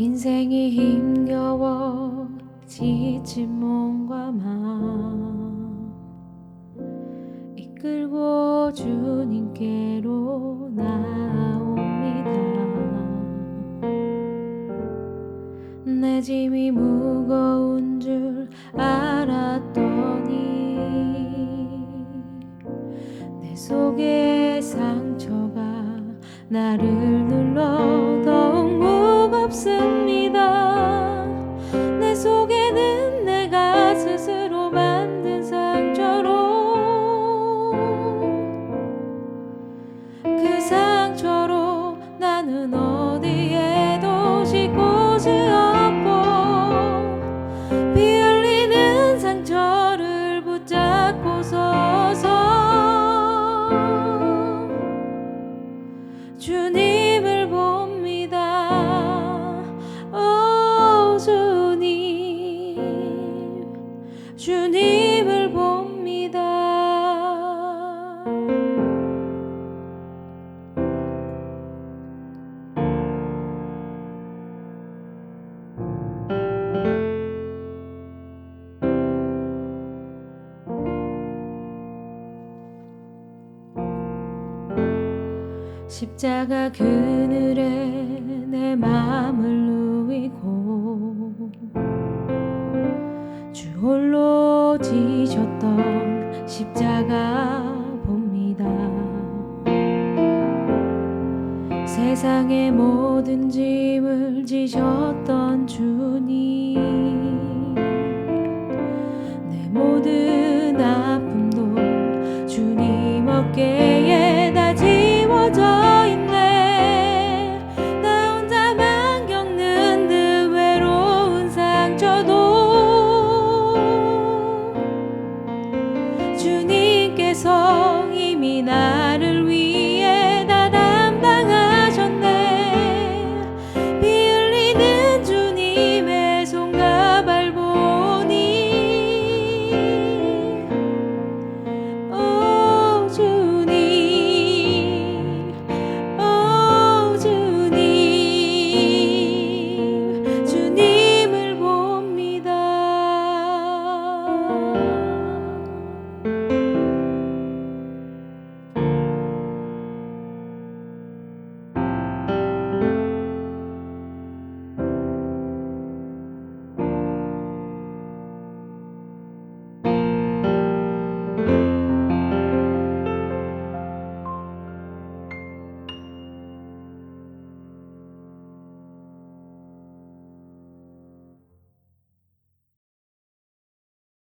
인생이 힘겨워 지친 몸과 마음. 이끌고 주님께로 나옵니다. 내 짐이 무거운 줄 알았더니 내 속에 상처가 나를 눌러 더욱 어디에도 쉴 곳이 없고 피 흘리는 상처를 붙잡고 서서 주님 십자가 그늘에 내 마음을 누이고 주 홀로 지셨던 십자가 봅니다. 세상의 모든 짐을 지셨던 주님 나